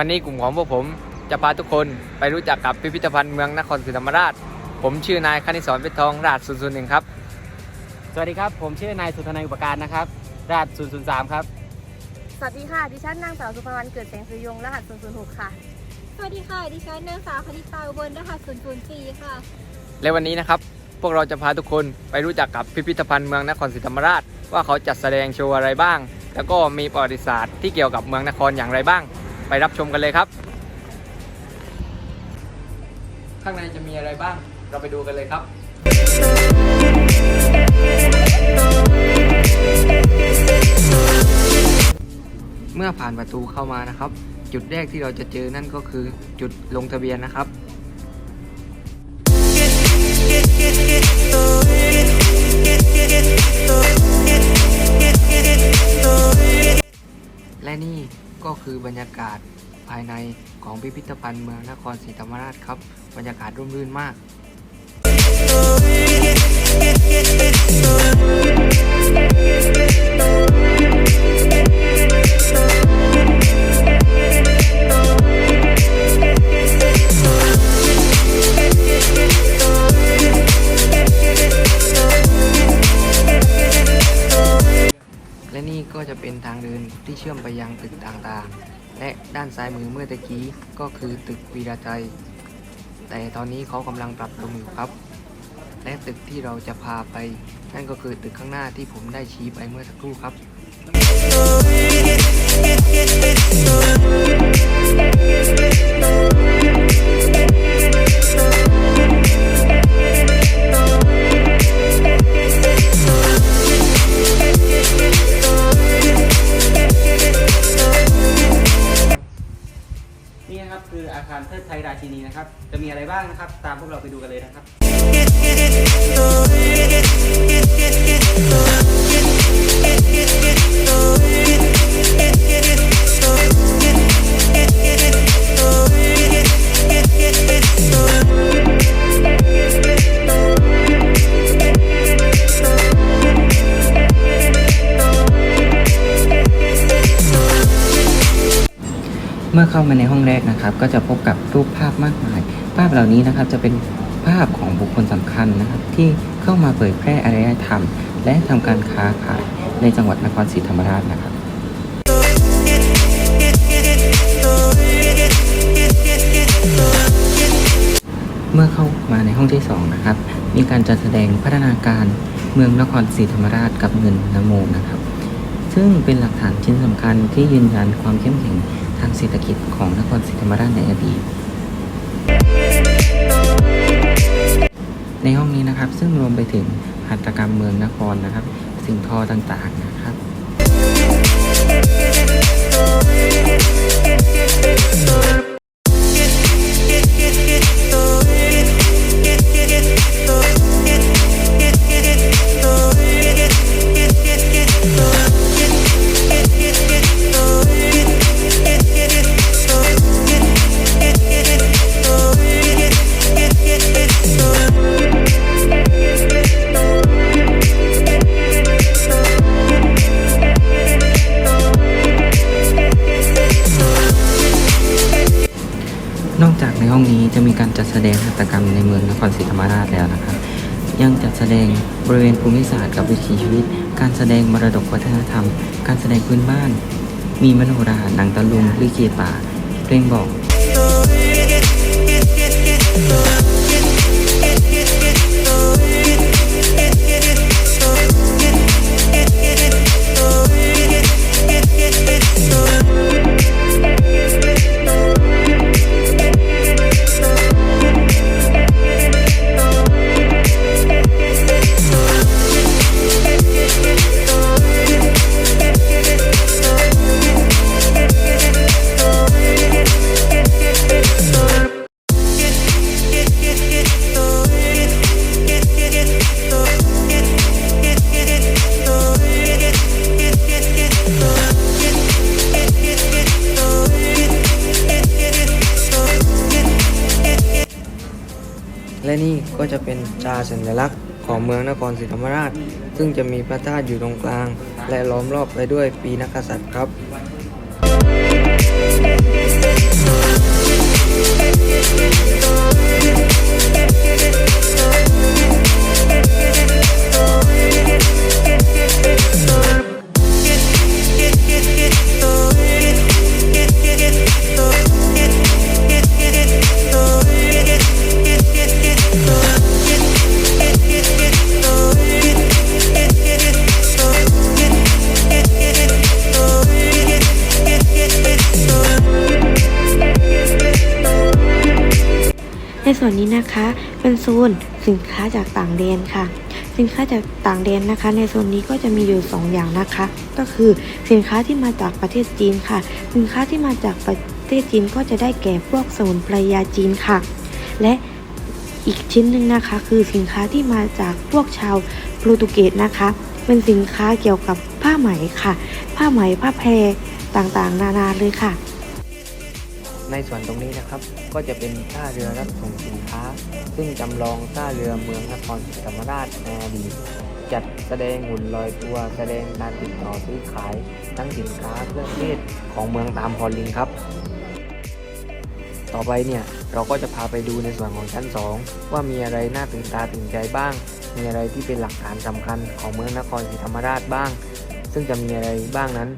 วันนี้กลุ่มของพวกผมจะพาทุกคนไปรู้จักกับพิพิธภัณฑ์เมืองนครศรีธรรมราช ผมชื่อนายคณิศรเพชรทองราช001ครับ สวัสดีครับ ผมชื่อนายสุธนัยอุปการนะครับ ราช003 ครับ สวัสดีค่ะ ดิฉันนางสาวสุภวรรณเกิดแสงสุริยงรหัส006 ค่ะ สวัสดีค่ะ ดิฉันนางสาวคณิตาอุบลรหัส004 ค่ะ และวันนี้นะครับพวกเราจะพาทุกคนไปรู้จักกับพิพิธภัณฑ์เมืองนครศรีธรรมราช ว่าเขาจัดแสดงโชว์อะไรบ้าง แล้วก็มีประวัติศาสตร์ที่เกี่ยวกับเมืองนครอย่างไรบ้าง ไปรับชมกันเลยครับ ข้างในจะมีอะไรบ้าง เราไปดูกันเลยครับ เมื่อผ่านประตูเข้ามานะครับ จุดแรกที่เราจะเจอนั่นก็คือจุดลงทะเบียนนะครับ และนี่ก็คือบรรยากาศภายในของพิพิธภัณฑ์เมืองนครศรีธรรมราชครับ บรรยากาศร่มรื่นมากแล ก็จะเป็นทางเดินที่เชื่อมไปยังตึกต่างๆ และด้านซ้ายมือเมื่อตะกี้ก็คือตึกวีระใจ แต่ตอนนี้เขากำลังปรับปรุงอยู่ครับ และตึกที่เราจะพาไป นั่นก็คือตึกข้างหน้าที่ผมได้ชี้ไปเมื่อสักครู่ครับ คืออาคารเทิดไทยราชินีนะครับ จะมีอะไรบ้างนะครับ ตามพวกเราไปดูกันเลยนะครับเมื่อเข้ามาในห้องแรกนะครับ ก็จะพบกับรูปภาพมากมาย ภาพเหล่านี้นะครับจะเป็นภาพของบุคคลสำคัญนะครับ ที่เข้ามาเผยแพร่อารยธรรม และทำการค้าขายในจังหวัดนครศรีธรรมราชนะครับเมื่อเข้ามาในห้องที่สองนะครับ มีการจัดแสดงพัฒนาการเมืองนครศรีธรรมราชกับเงินนโมนะครับ ซึ่งเป็นหลักฐานชิ้นสำคัญที่ยืนยันความเข้มแข็ง ทางเศรษฐกิจของนครศรีธรรมราชในอดีต ในห้องนี้นะครับซึ่งรวมไปถึงหัตถกรรมเมืองนครนะครับ สิ่งทอต่างๆนะครับน องนี้จะมีการจัดแสดงหัตถกรรมในเมืองนครศรีธรรมราชแล้วนะครับ ยังจัดแสดงบริเวณภูมิศาสตร์กับวิถีชีวิต การแสดงมรดกวัฒนธรรม การแสดงพื้นบ้าน มีมโนราหนังตะลุงลิเกป่าเพลงบอก นี่ก็จะเป็นตราสัญลักษณ์ของเมืองนครศรีธรรมราช ซึ่งจะมีพระธาตุอยู่ตรงกลาง และล้อมรอบไปด้วยปีนักกษัตริย์ครับ ส่วนนี้นะคะ เป็นโซนสินค้าจากต่างแดนค่ะ สินค้าจากต่างแดนนะคะ ในโซนนี้ก็จะมีอยู่ 2 อย่างนะคะ ก็คือสินค้าที่มาจากประเทศจีนค่ะ สินค้าที่มาจากประเทศจีนก็จะได้แก่พวกสมุนไพรยาจีนค่ะ และอีกชิ้นหนึ่งนะคะ คือสินค้าที่มาจากพวกชาวโปรตุเกสนะคะ เป็นสินค้าเกี่ยวกับผ้าไหมค่ะ ผ้าไหมผ้าแพรต่างๆ นานาเลยค่ะ ในส่วนตรงนี้นะครับ ก็จะเป็นท่าเรือรับส่งสินค้า ซึ่งจำลองท่าเรือเมืองนครศรีธรรมราชในอดีตจัดแสดงหุ่นลอยตัวแสดงการติดต่อซื้อขายทั้งสินค้าเครื่องเทศของเมืองตามพรลิงครับ ต่อไปเนี่ยเราก็จะพาไปดูในส่วนของชั้น 2 ว่ามีอะไรน่าตื่นตาตื่นใจบ้าง มีอะไรที่เป็นหลักฐานสำคัญของเมืองนครศรีธรรมราชบ้าง ซึ่งจะมีอะไรบ้างนั้น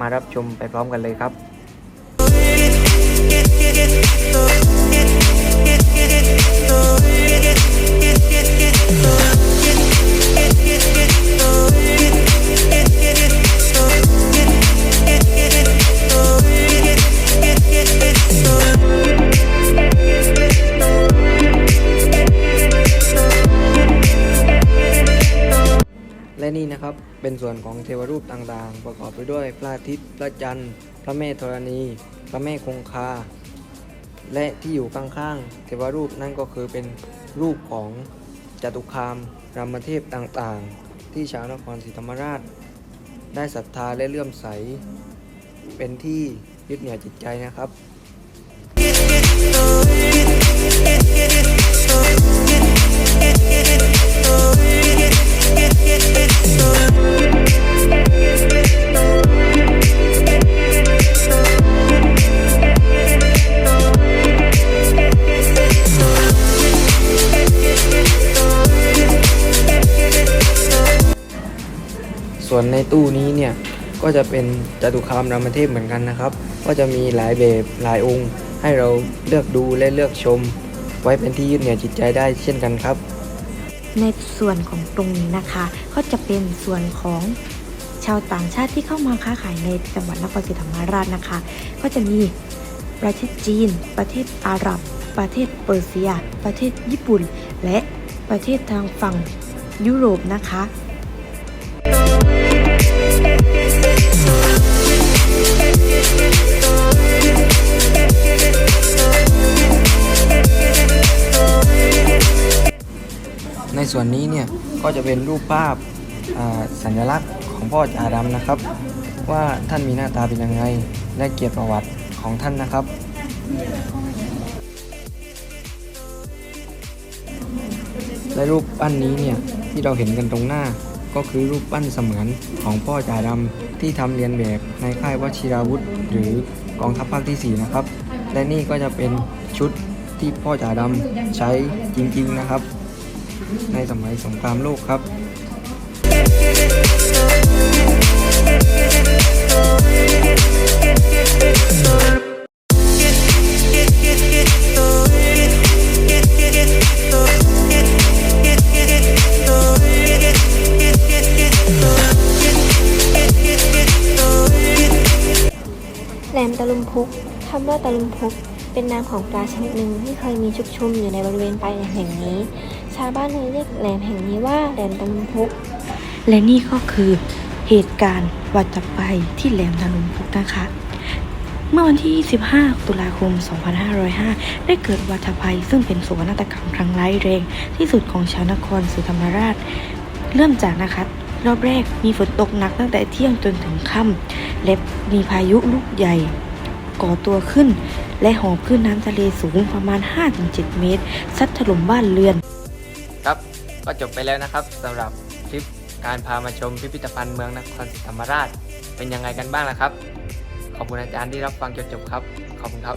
มารับชมไปพร้อมกันเลยครับ และนี่นะครับ เป็นส่วนของเทวรูปต่างๆ ประกอบไปด้วยพระอาทิตย์ พระจันทร์ พระแม่ธรณี พระแม่คงคา และที่อยู่ข้างๆเทวรูปนั่นก็คือเป็นรูปของจตุคามรามเทพต่างๆ ที่ชาวนครศรีธรรมราช ได้ศรัทธาและเลื่อมใส เป็นที่ยึดเหนี่ยวจิตใจนะครับส่ว ตู้นี้เนี่ยก็จะเป็นจตุคามรามเทพเหมือนกันนะครับ ก็จะมีหลายแบบหลายองค์ ให้เราเลือกดูและเลือกชม ไว้เป็นที่ยึดเหนี่ยวจิตใจได้เช่นกันครับ ในส่วนของตรงนี้นะคะ ก็จะเป็นส่วนของชาวต่างชาติที่เข้ามาค้าขายในจังหวัดนครศรีธรรมราชนะคะ ก็จะมีประเทศจีน ประเทศอาหรับ ประเทศเปอร์เซีย ประเทศญี่ปุ่น และประเทศทางฝั่งยุโรปนะคะ ในส่วนนี้เนี่ยก็จะเป็นรูปภาพาสัญลักษณ์ของพ่อจ่าดำนะครับ ว่าท่านมีหน้าตาเป็นยังไงและเกียรติประวัติของท่านนะครับ และรูปปั้นนี้เนี่ยที่เราเห็นกันตรงหน้า ก็คือรูปปั้นเสมือนของพ่อจ่าดำที่ทำเรียนแบบในค่ายวชิราวุธ หรือกองทัพภาคที่ 4 นะครับ และนี่ก็จะเป็นชุดที่พ่อจ่าดำใช้จริงๆนะครับ ในสมัยสงครามโลกครับแห ตะลุมพุกคำว่าตะลุมพุกเป็นนามของปลาชนิดหนึ่งที่เคยมีชุกชุมอยู่ในบริเวณปลายแหลมแห่งนี้ ชาวบ้านเลยเรียกแหลมแห่งนี้ว่าแหลมตะลุมพุก และนี่ก็คือเหตุการณ์วัดตไปที่แหลมตะลุมพุกนะคะ เมื่อวันที่25ตุลาคม 2505 ได้เกิดวัตภัยซึ่งเป็นโศกนาฏกรรมครั้งร้ายแรงที่สุดของชาวนครศรีธรรมราช เริ่มจากนะคะรอบแรกมีฝนตกหนักตั้งแต่เที่ยงจนถึงค่ำและมีพายุลูกใหญ่ ก่อตัวขึ้น และหอบขึ้นน้ำทะเลสูงประมาณ 5-7 เมตร ซัดถล่มบ้านเรือน ครับก็จบไปแล้วนะครับสำหรับคลิปการพามาชมพิพิธภัณฑ์เมืองนครศรีธรรมราช เป็นยังไงกันบ้างนะครับ ขอบคุณอาจารย์ที่รับฟังจนจบครับ ขอบคุณครับ